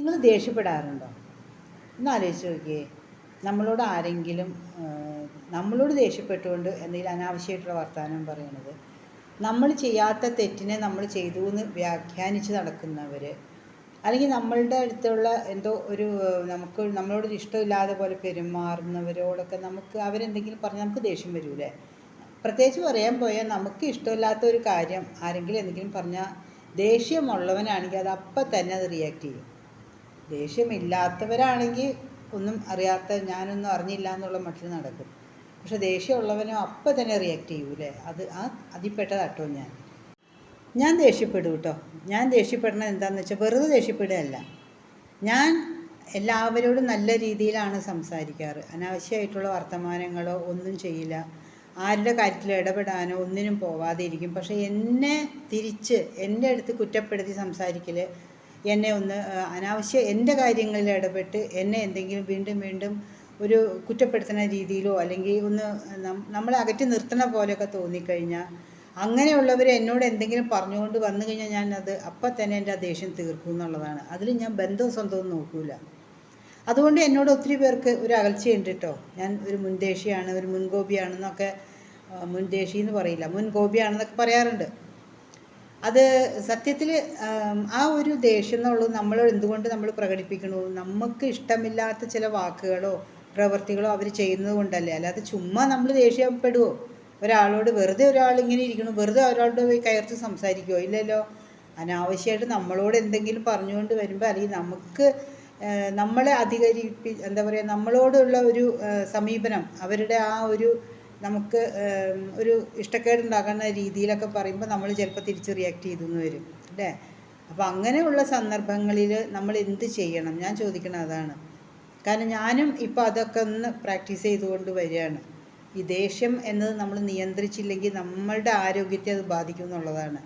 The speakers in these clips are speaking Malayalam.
നിങ്ങൾ ദേഷ്യപ്പെടാറുണ്ടോ? ഒന്ന് ആലോചിച്ച് നോക്കിയേ. നമ്മളോട് ആരെങ്കിലും നമ്മളോട് ദേഷ്യപ്പെട്ടുകൊണ്ട് എന്തെങ്കിലും അനാവശ്യമായിട്ടുള്ള വർത്തമാനം പറയുന്നത് നമ്മൾ ചെയ്യാത്ത തെറ്റിനെ നമ്മൾ ചെയ്തു എന്ന് വ്യാഖ്യാനിച്ച് നടക്കുന്നവർ അല്ലെങ്കിൽ നമ്മളുടെ അടുത്തുള്ള എന്തോ ഒരു നമുക്ക് നമ്മളോട് ഇഷ്ടമില്ലാതെ പോലെ പെരുമാറുന്നവരോടൊക്കെ നമുക്ക് അവരെന്തെങ്കിലും പറഞ്ഞാൽ നമുക്ക് ദേഷ്യം വരൂലേ? പ്രത്യേകിച്ച് പറയാൻ പോയാൽ നമുക്ക് ഇഷ്ടമില്ലാത്ത ഒരു കാര്യം ആരെങ്കിലും എന്തെങ്കിലും പറഞ്ഞാൽ ദേഷ്യമുള്ളവനാണെങ്കിൽ അത് അപ്പം തന്നെ അത് റിയാക്ട് ചെയ്യും. ദേഷ്യമില്ലാത്തവരാണെങ്കിൽ ഒന്നും അറിയാത്ത ഞാനൊന്നും അറിഞ്ഞില്ല എന്നുള്ള മട്ടിൽ നടക്കും. പക്ഷെ ദേഷ്യമുള്ളവനോ അപ്പം തന്നെ റിയാക്ട് ചെയ്യൂലേ അത് ആ അതിൽപ്പെട്ടതാട്ടോ ഞാൻ. ഞാൻ ദേഷ്യപ്പെടും കേട്ടോ. ഞാൻ ദേഷ്യപ്പെടണത് എന്താണെന്ന് വെച്ചാൽ വെറുതെ ദേഷ്യപ്പെടുകയല്ല. ഞാൻ എല്ലാവരോടും നല്ല രീതിയിലാണ് സംസാരിക്കാറ്. അനാവശ്യമായിട്ടുള്ള വർത്തമാനങ്ങളോ ഒന്നും ചെയ്യില്ല. ആരുടെ കാര്യത്തിൽ ഇടപെടാനോ ഒന്നിനും പോവാതെ ഇരിക്കും. പക്ഷേ എന്നെ തിരിച്ച് എന്റെ അടുത്ത് കുറ്റപ്പെടുത്തി സംസാരിക്കൽ എന്നെ ഒന്ന് അനാവശ്യ എന്റെ കാര്യങ്ങളിൽ ഇടപെട്ട് എന്നെ എന്തെങ്കിലും വീണ്ടും വീണ്ടും ഒരു കുറ്റപ്പെടുത്തുന്ന രീതിയിലോ അല്ലെങ്കിൽ ഒന്ന് നമ്മളെ അകറ്റി നിർത്തണ പോലെയൊക്കെ തോന്നിക്കഴിഞ്ഞാൽ അങ്ങനെയുള്ളവർ എന്നോട് എന്തെങ്കിലും പറഞ്ഞുകൊണ്ട് വന്നു കഴിഞ്ഞാൽ ഞാൻ അത് അപ്പം തന്നെ എന്റെ ആ ദേഷ്യം തീർക്കും എന്നുള്ളതാണ്. അതിൽ ഞാൻ ബന്ധവും സ്വന്തവും നോക്കൂല. അതുകൊണ്ട് എന്നോട് ഒത്തിരി പേർക്ക് ഒരു അകൽച്ചയുണ്ട് കേട്ടോ ഞാൻ ഒരു മുൻദേശിയാണ് ഒരു മുൻകോപിയാണെന്നൊക്കെ മുൻദേശി എന്ന് പറയില്ല മുൻകോപിയാണെന്നൊക്കെ പറയാറുണ്ട്. അത് സത്യത്തിൽ ആ ഒരു ദേഷ്യം എന്നുള്ളത് നമ്മൾ എന്തുകൊണ്ട് നമ്മൾ പ്രകടിപ്പിക്കണു? നമുക്ക് ഇഷ്ടമില്ലാത്ത ചില വാക്കുകളോ പ്രവൃത്തികളോ അവർ ചെയ്യുന്നത് കൊണ്ടല്ലേ? അല്ലാതെ ചുമ്മാ നമ്മൾ ദേഷ്യപ്പെടുവോ? ഒരാളോട് വെറുതെ ഒരാൾ ഇങ്ങനെ ഇരിക്കണു വെറുതെ ഒരാളോട് പോയി കയർത്ത് സംസാരിക്കുമോ ഇല്ലല്ലോ. അനാവശ്യമായിട്ട് നമ്മളോട് എന്തെങ്കിലും പറഞ്ഞുകൊണ്ട് വരുമ്പോൾ അല്ലെങ്കിൽ നമുക്ക് നമ്മളെ അധികരിപ്പി എന്താ പറയുക നമ്മളോടുള്ള ഒരു സമീപനം അവരുടെ ആ ഒരു നമുക്ക് ഒരു ഇഷ്ടക്കേടുണ്ടാക്കുന്ന രീതിയിലൊക്കെ പറയുമ്പോൾ നമ്മൾ ചിലപ്പോൾ തിരിച്ച് റിയാക്ട് ചെയ്തു എന്ന് വരും അല്ലേ? അപ്പോൾ അങ്ങനെയുള്ള സന്ദർഭങ്ങളിൽ നമ്മൾ എന്ത് ചെയ്യണം? ഞാൻ ചോദിക്കണം അതാണ്. കാരണം ഞാനും ഇപ്പോൾ അതൊക്കെ ഒന്ന് പ്രാക്ടീസ് ചെയ്തുകൊണ്ട് വരികയാണ്. ഈ ദേഷ്യം എന്നത് നമ്മൾ നിയന്ത്രിച്ചില്ലെങ്കിൽ നമ്മളുടെ ആരോഗ്യത്തെ അത് ബാധിക്കും എന്നുള്ളതാണ്.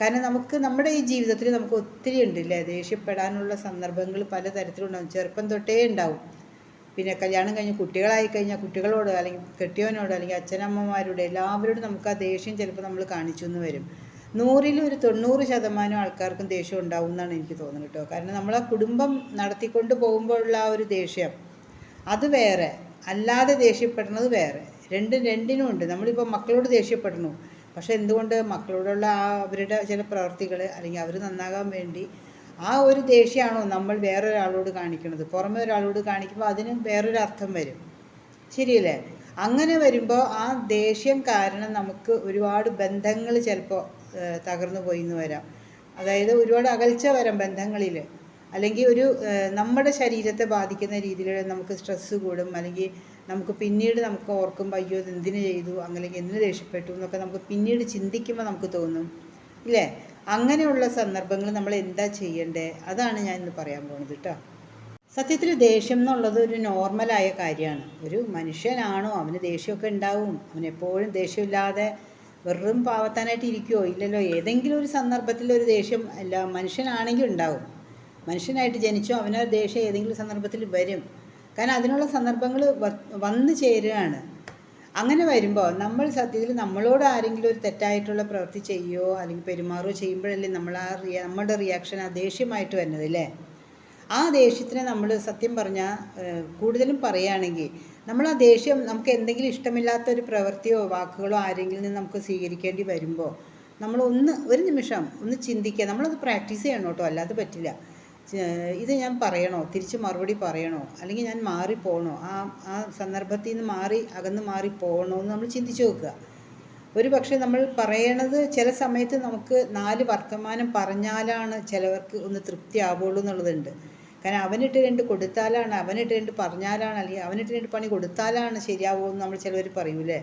കാരണം നമുക്ക് നമ്മുടെ ഈ ജീവിതത്തിൽ നമുക്ക് ഒത്തിരി ഉണ്ട് അല്ലേ ദേഷ്യപ്പെടാനുള്ള സന്ദർഭങ്ങൾ പലതരത്തിലുണ്ടാകും ചെറുപ്പം തൊട്ടേ ഉണ്ടാവും. പിന്നെ കല്യാണം കഴിഞ്ഞ് കുട്ടികളായി കഴിഞ്ഞാൽ കുട്ടികളോട് അല്ലെങ്കിൽ കെട്ടിയവനോട് അല്ലെങ്കിൽ അച്ഛനമ്മമാരോട് എല്ലാവരോടും നമുക്ക് ആ ദേഷ്യം ചിലപ്പോൾ നമ്മൾ കാണിച്ചു എന്ന് വരും. നൂറിൽ ഒരു തൊണ്ണൂറ് ശതമാനം ആൾക്കാർക്കും ദേഷ്യം ഉണ്ടാവും എന്നാണ് എനിക്ക് തോന്നുന്നത് കേട്ടോ. കാരണം നമ്മൾ ആ കുടുംബം നടത്തിക്കൊണ്ട് പോകുമ്പോഴുള്ള ആ ഒരു ദേഷ്യം അത് വേറെ. അല്ലാതെ ദേഷ്യപ്പെടുന്നത് വേറെ. രണ്ടും രണ്ടിനും ഉണ്ട്. നമ്മളിപ്പോൾ മക്കളോട് ദേഷ്യപ്പെടണു പക്ഷെ എന്തുകൊണ്ട് മക്കളോടുള്ള ആ അവരുടെ ചില പ്രവർത്തികൾ അല്ലെങ്കിൽ അവർ നന്നാകാൻ വേണ്ടി ആ ഒരു ദേഷ്യമാണോ നമ്മൾ വേറൊരാളോട് കാണിക്കുന്നത് പുറമെ ഒരാളോട് കാണിക്കുമ്പോൾ അതിന് വേറൊരു അർത്ഥം വരും. ശരിയല്ലേ? അങ്ങനെ വരുമ്പോൾ ആ ദേഷ്യം കാരണം നമുക്ക് ഒരുപാട് ബന്ധങ്ങൾ ചിലപ്പോൾ തകർന്നു പോയി എന്ന് വരാം. അതായത് ഒരുപാട് അകൽച്ച വരാം ബന്ധങ്ങളിൽ അല്ലെങ്കിൽ ഒരു നമ്മുടെ ശരീരത്തെ ബാധിക്കുന്ന രീതിയിൽ നമുക്ക് സ്ട്രെസ്സ് കൂടും. അല്ലെങ്കിൽ നമുക്ക് പിന്നീട് നമുക്ക് ഓർക്കുമ്പോൾ അയ്യോ ഇത് എന്തിനു ചെയ്തു? അങ്ങനെ എന്തിനു ദേഷ്യപ്പെട്ടു? എന്നൊക്കെ നമുക്ക് പിന്നീട് ചിന്തിക്കുമ്പോൾ നമുക്ക് തോന്നും. ഇല്ലേ? അങ്ങനെയുള്ള സന്ദർഭങ്ങൾ നമ്മൾ എന്താ ചെയ്യേണ്ടത് അതാണ് ഞാൻ ഇന്ന് പറയാൻ പോകുന്നത് കേട്ടോ സത്യത്തിൽ ദേഷ്യം എന്നുള്ളത് ഒരു നോർമലായ കാര്യമാണ്. ഒരു മനുഷ്യനാണോ അവന് ദേഷ്യമൊക്കെ ഉണ്ടാവും. അവൻ എപ്പോഴും ദേഷ്യമില്ലാതെ വെറും പാവത്താനായിട്ട് ഇരിക്കുമോ ഇല്ലല്ലോ. ഏതെങ്കിലും ഒരു സന്ദർഭത്തിൽ ഒരു ദേഷ്യം അല്ല മനുഷ്യനാണെങ്കിൽ ഉണ്ടാവും. മനുഷ്യനായിട്ട് ജനിച്ചോ അവനൊരു ദേഷ്യം ഏതെങ്കിലും സന്ദർഭത്തിൽ വരും. കാരണം അതിനുള്ള സന്ദർഭങ്ങൾ വന്നു ചേരുകയാണ്. അങ്ങനെ വരുമ്പോൾ നമ്മൾ സത്യത്തിൽ നമ്മളോട് ആരെങ്കിലും ഒരു തെറ്റായിട്ടുള്ള പ്രവൃത്തി ചെയ്യുകയോ അല്ലെങ്കിൽ പെരുമാറുകയോ ചെയ്യുമ്പോഴല്ലേ നമ്മൾ ആ റിയ നമ്മുടെ റിയാക്ഷൻ ആ ദേഷ്യമായിട്ട് വരുന്നത് അല്ലേ? ആ ദേഷ്യത്തിനെ നമ്മൾ സത്യം പറഞ്ഞാൽ കൂടുതലും പറയുകയാണെങ്കിൽ നമ്മൾ ആ ദേഷ്യം നമുക്ക് എന്തെങ്കിലും ഇഷ്ടമില്ലാത്ത ഒരു പ്രവൃത്തിയോ വാക്കുകളോ ആരെങ്കിലും നിന്ന് നമുക്ക് സ്വീകരിക്കേണ്ടി വരുമ്പോൾ നമ്മൾ ഒന്ന് ഒരു നിമിഷം ഒന്ന് ചിന്തിക്കുക. നമ്മളത് പ്രാക്ടീസ് ചെയ്യണം കേട്ടോ അല്ലാതെ പറ്റില്ല. ഇത് ഞാൻ പറയണോ? തിരിച്ച് മറുപടി പറയണോ? അല്ലെങ്കിൽ ഞാൻ മാറിപ്പോകണോ ആ ആ സന്ദർഭത്തിൽ നിന്ന് മാറി അകന്ന് മാറി പോകണോ എന്ന് നമ്മൾ ചിന്തിച്ചു നോക്കുക. ഒരു പക്ഷേ നമ്മൾ പറയണത് ചില സമയത്ത് നമുക്ക് നാല് വർത്തമാനം പറഞ്ഞാലാണ് ചിലവർക്ക് ഒന്ന് തൃപ്തി ആവുള്ളൂ എന്നുള്ളതുണ്ട്. കാരണം അവനിട്ട് രണ്ട് കൊടുത്താലാണ് അവനിട്ട് രണ്ട് പറഞ്ഞാലാണ് അല്ലെങ്കിൽ അവനിട്ട് രണ്ട് പണി കൊടുത്താലാണ് ശരിയാവുമെന്ന് നമ്മൾ ചിലവർ പറയൂലേ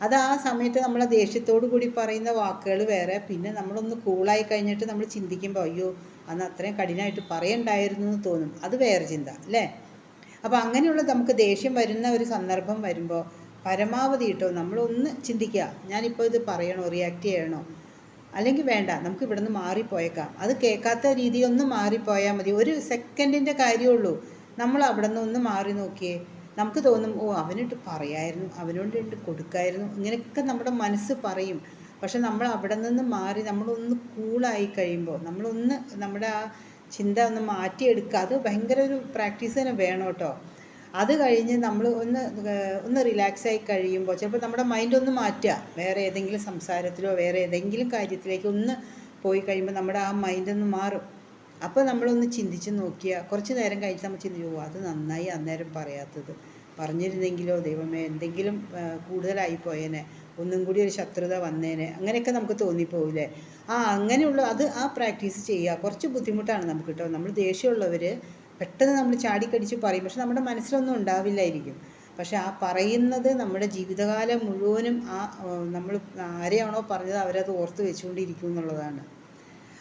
അത് ആ സമയത്ത് നമ്മൾ ദേഷ്യത്തോടു കൂടി പറയുന്ന വാക്കുകൾ വേറെ. പിന്നെ നമ്മളൊന്ന് കൂളായി കഴിഞ്ഞിട്ട് നമ്മൾ ചിന്തിക്കുമ്പോൾ അയ്യോ അന്ന് അത്രയും കഠിനമായിട്ട് പറയണ്ടായിരുന്നു എന്ന് തോന്നും. അത് വേറെ ചിന്ത അല്ലേ? അപ്പോൾ അങ്ങനെയുള്ള നമുക്ക് ദേഷ്യം വരുന്ന ഒരു സന്ദർഭം വരുമ്പോൾ പരമാവധി കേട്ടോ നമ്മളൊന്ന് ചിന്തിക്കുക ഞാനിപ്പോൾ ഇത് പറയണോ റിയാക്ട് ചെയ്യണോ? അല്ലെങ്കിൽ വേണ്ട നമുക്ക് ഇവിടുന്ന് മാറിപ്പോയേക്കാം. അത് കേൾക്കാത്ത രീതി ഒന്ന് മാറിപ്പോയാൽ മതി. ഒരു സെക്കൻഡിന്റെ കാര്യമുള്ളൂ നമ്മൾ അവിടെ നിന്ന് ഒന്ന് മാറി നോക്കിയേ. നമുക്ക് തോന്നും ഓ അവനിട്ട് പറയായിരുന്നു അവനോട് കൊടുക്കായിരുന്നു. ഇങ്ങനെയൊക്കെ നമ്മുടെ മനസ്സ് പറയും. പക്ഷെ നമ്മൾ അവിടെ നിന്ന് മാറി നമ്മളൊന്ന് കൂളായി കഴിയുമ്പോൾ നമ്മളൊന്ന് നമ്മുടെ ആ ചിന്ത ഒന്ന് മാറ്റിയെടുക്കുക അത് ഭയങ്കര ഒരു പ്രാക്ടീസ് തന്നെ വേണം കേട്ടോ. അത് കഴിഞ്ഞ് നമ്മൾ ഒന്ന് ഒന്ന് റിലാക്സ് ആയി കഴിയുമ്പോൾ ചിലപ്പോൾ നമ്മുടെ മൈൻഡ് ഒന്ന് മാറ്റുക. വേറെ ഏതെങ്കിലും സംസാരത്തിലോ വേറെ ഏതെങ്കിലും കാര്യത്തിലേക്ക് ഒന്ന് പോയി കഴിയുമ്പോൾ നമ്മുടെ ആ മൈൻഡ് ഒന്ന് മാറും. അപ്പോൾ നമ്മളൊന്ന് ചിന്തിച്ച് നോക്കിയാൽ കുറച്ച് നേരം കഴിഞ്ഞ് നമ്മൾ ചിന്തിച്ചു പോകും അത് നന്നായി അന്നേരം പറയാത്തത്. പറഞ്ഞിരുന്നെങ്കിലോ ദൈവമേ എന്തെങ്കിലും കൂടുതലായി പോയേനെ. ഒന്നും കൂടി ഒരു ശത്രുത വന്നേനെ. അങ്ങനെയൊക്കെ നമുക്ക് തോന്നിപ്പോവില്ലേ? ആ അങ്ങനെയുള്ള അത് ആ പ്രാക്ടീസ് ചെയ്യുക. കുറച്ച് ബുദ്ധിമുട്ടാണ് നമുക്ക് കേട്ടോ. നമ്മൾ ദേഷ്യമുള്ളവർ പെട്ടെന്ന് നമ്മൾ ചാടിക്കടിച്ച് പറയും. പക്ഷെ നമ്മുടെ മനസ്സിലൊന്നും ഉണ്ടാവില്ലായിരിക്കും. പക്ഷെ ആ പറയുന്നത് നമ്മുടെ ജീവിതകാലം മുഴുവനും ആ നമ്മൾ ആരെയാണോ പറഞ്ഞത് അവരത് ഓർത്ത് വെച്ചുകൊണ്ടിരിക്കും എന്നുള്ളതാണ്.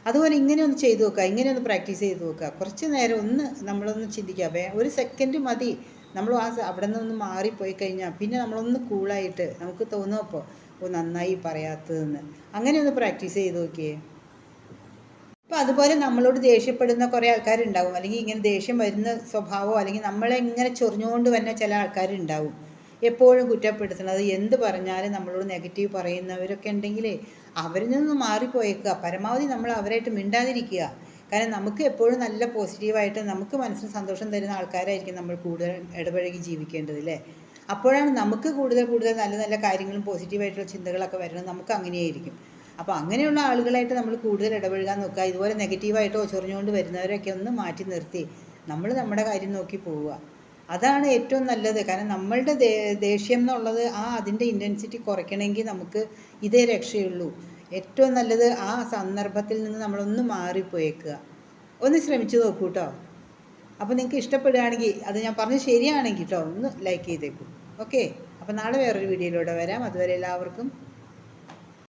അതുപോലെ ഇങ്ങനെ ഒന്ന് ചെയ്തു നോക്കുക. ഇങ്ങനെ ഒന്ന് പ്രാക്ടീസ് ചെയ്ത് നോക്കുക. കുറച്ച് നേരം ഒന്ന് നമ്മളൊന്ന് ചിന്തിക്കുക. ഒരു സെക്കൻഡ് മതി. നമ്മൾ ആ അവിടെ ഒന്ന് മാറിപ്പോയി കഴിഞ്ഞാൽ പിന്നെ നമ്മളൊന്ന് കൂളായിട്ട് നമുക്ക് തോന്നും അപ്പോൾ ഓ നന്നായി പറയാത്തതെന്ന്. അങ്ങനെ ഒന്ന് പ്രാക്ടീസ് ചെയ്ത് നോക്കിയേ. അപ്പോൾ അതുപോലെ നമ്മളോട് ദേഷ്യപ്പെടുന്ന കുറേ ആൾക്കാരുണ്ടാവും. അല്ലെങ്കിൽ ഇങ്ങനെ ദേഷ്യം വരുന്ന സ്വഭാവമോ അല്ലെങ്കിൽ നമ്മളെ ഇങ്ങനെ ചൊറിഞ്ഞുകൊണ്ട് വരുന്ന ചില ആൾക്കാരുണ്ടാവും. എപ്പോഴും കുറ്റപ്പെടുത്തുന്നത് എന്ത് പറഞ്ഞാലും നമ്മളോട് നെഗറ്റീവ് പറയുന്നവരൊക്കെ ഉണ്ടെങ്കിലേ അവരിൽ നിന്ന് മാറിപ്പോയേക്കുക. പരമാവധി നമ്മൾ അവരായിട്ട് മിണ്ടാതിരിക്കുക. കാരണം നമുക്ക് എപ്പോഴും നല്ല പോസിറ്റീവായിട്ട് നമുക്ക് മനസ്സിന് സന്തോഷം തരുന്ന ആൾക്കാരായിരിക്കും നമ്മൾ കൂടുതൽ ഇടപഴകി ജീവിക്കേണ്ടത് അല്ലേ അപ്പോഴാണ് നമുക്ക് കൂടുതൽ കൂടുതൽ നല്ല നല്ല കാര്യങ്ങളും പോസിറ്റീവായിട്ടുള്ള ചിന്തകളൊക്കെ വരണം. നമുക്ക് അങ്ങനെയായിരിക്കും. അപ്പോൾ അങ്ങനെയുള്ള ആളുകളായിട്ട് നമ്മൾ കൂടുതൽ ഇടപഴകാൻ നോക്കുക. ഇതുപോലെ നെഗറ്റീവായിട്ടോ ചൊറിഞ്ഞുകൊണ്ട് വരുന്നവരൊക്കെ ഒന്ന് മാറ്റി നിർത്തി. നമ്മൾ നമ്മുടെ കാര്യം നോക്കി പോവുക. അതാണ് ഏറ്റവും നല്ലത്. കാരണം നമ്മളുടെ ദേഷ്യം എന്നുള്ളത് ആ അതിന്റെ ഇന്റൻസിറ്റി കുറയ്ക്കണമെങ്കിൽ നമുക്ക് ഇതേ രക്ഷയുള്ളൂ. ഏറ്റവും നല്ലത് ആ സന്ദർഭത്തിൽ നിന്ന് നമ്മളൊന്ന് മാറിപ്പോയേക്കുക. ഒന്ന് ശ്രമിച്ചു നോക്കൂ കേട്ടോ അപ്പോൾ നിങ്ങൾക്ക് ഇഷ്ടപ്പെടുകയാണെങ്കിൽ അത് ഞാൻ പറഞ്ഞ് ശരിയാണെങ്കിൽ കേട്ടോ ഒന്ന് ലൈക്ക് ചെയ്തേക്കും. ഓക്കെ അപ്പോൾ നാളെ വേറൊരു വീഡിയോയിലൂടെ വരാം. അതുവരെ എല്ലാവർക്കും